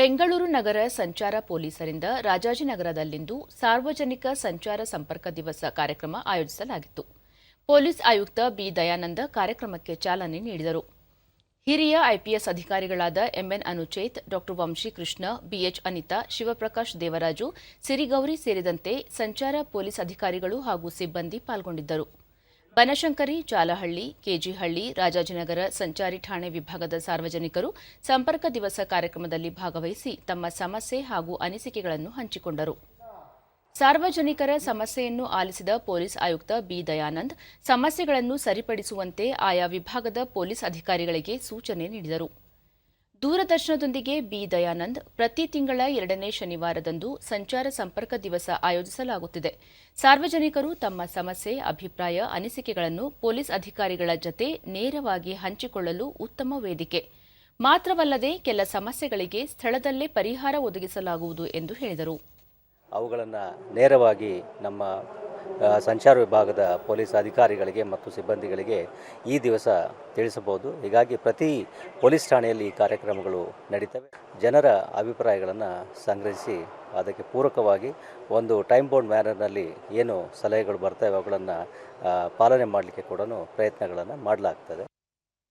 ಬೆಂಗಳೂರು ನಗರ ಸಂಚಾರ ಪೊಲೀಸರಿಂದ ರಾಜಾಜಿನಗರದಲ್ಲಿಂದು ಸಾರ್ವಜನಿಕ ಸಂಚಾರ ಸಂಪರ್ಕ ದಿವಸ ಕಾರ್ಯಕ್ರಮ ಆಯೋಜಿಸಲಾಗಿತ್ತು. ಪೊಲೀಸ್ ಆಯುಕ್ತ ಬಿ ದಯಾನಂದ ಕಾರ್ಯಕ್ರಮಕ್ಕೆ ಚಾಲನೆ ನೀಡಿದರು. ಹಿರಿಯ ಐಪಿಎಸ್ ಅಧಿಕಾರಿಗಳಾದ M N Anucheth, doctor Vamshi Krishna B H Anitha, Shivaprakash Devaraju, Sirigowri ಸೇರಿದಂತೆ ಸಂಚಾರ ಪೊಲೀಸ್ ಅಧಿಕಾರಿಗಳು ಹಾಗೂ ಸಿಬ್ಬಂದಿ ಪಾಲ್ಗೊಂಡಿದ್ದರು. ಬನಶಂಕರಿ, ಜಾಲಹಳ್ಳಿ, ಕೆಜಿಹಳ್ಳಿ, ರಾಜಾಜಿನಗರ, ಸಂಚಾರಿ ಠಾಣೆ ವಿಭಾಗದ ಸಾರ್ವಜನಿಕರು ಸಂಪರ್ಕ ದಿವಸ ಕಾರ್ಯಕ್ರಮದಲ್ಲಿ ಭಾಗವಹಿಸಿ ತಮ್ಮ ಸಮಸ್ಯೆ ಹಾಗೂ ಅನಿಸಿಕೆಗಳನ್ನು ಹಂಚಿಕೊಂಡರು. ಸಾರ್ವಜನಿಕರ ಸಮಸ್ಯೆಯನ್ನು ಆಲಿಸಿದ ಪೊಲೀಸ್ ಆಯುಕ್ತ ಬಿ. ದಯಾನಂದ್, ಸಮಸ್ಯೆಗಳನ್ನು ಸರಿಪಡಿಸುವಂತೆ ಆಯಾ ವಿಭಾಗದ ಪೊಲೀಸ್ ಅಧಿಕಾರಿಗಳಿಗೆ ಸೂಚನೆ ನೀಡಿದರು. ದೂರದರ್ಶನದೊಂದಿಗೆ ಬಿ. ದಯಾನಂದ್ ಪ್ರತಿ ತಿಂಗಳ ಎರಡನೇ ಶನಿವಾರದಂದು ಸಂಚಾರ ಸಂಪರ್ಕ ದಿವಸ ಆಯೋಜಿಸಲಾಗುತ್ತಿದೆ. ಸಾರ್ವಜನಿಕರು ತಮ್ಮ ಸಮಸ್ಯೆ, ಅಭಿಪ್ರಾಯ, ಅನಿಸಿಕೆಗಳನ್ನು ಪೊಲೀಸ್ ಅಧಿಕಾರಿಗಳ ಜತೆ ನೇರವಾಗಿ ಹಂಚಿಕೊಳ್ಳಲು ಉತ್ತಮ ವೇದಿಕೆ. ಮಾತ್ರವಲ್ಲದೆ ಕೆಲ ಸಮಸ್ಯೆಗಳಿಗೆ ಸ್ಥಳದಲ್ಲೇ ಪರಿಹಾರ ಒದಗಿಸಲಾಗುವುದು ಎಂದು ಹೇಳಿದರು. ಅವುಗಳನ್ನು ನೇರವಾಗಿ ನಮ್ಮ ಸಂಚಾರ ವಿಭಾಗದ ಪೊಲೀಸ್ ಅಧಿಕಾರಿಗಳಿಗೆ ಮತ್ತು ಸಿಬ್ಬಂದಿಗಳಿಗೆ ಈ ದಿವಸ ತಿಳಿಸಬಹುದು. ಹೀಗಾಗಿ ಪ್ರತಿ ಪೊಲೀಸ್ ಠಾಣೆಯಲ್ಲಿ ಈ ಕಾರ್ಯಕ್ರಮಗಳು ನಡೀತವೆ. ಜನರ ಅಭಿಪ್ರಾಯಗಳನ್ನು ಸಂಗ್ರಹಿಸಿ ಅದಕ್ಕೆ ಪೂರಕವಾಗಿ ಒಂದು ಟೈಮ್ ಬೌಂಡ್ ಮ್ಯಾನರ್ನಲ್ಲಿ ಏನು ಸಲಹೆಗಳು ಬರ್ತವೆ ಅವುಗಳನ್ನು ಪಾಲನೆ ಮಾಡಲಿಕ್ಕೆ ಕೂಡ ಪ್ರಯತ್ನಗಳನ್ನು ಮಾಡಲಾಗ್ತದೆ.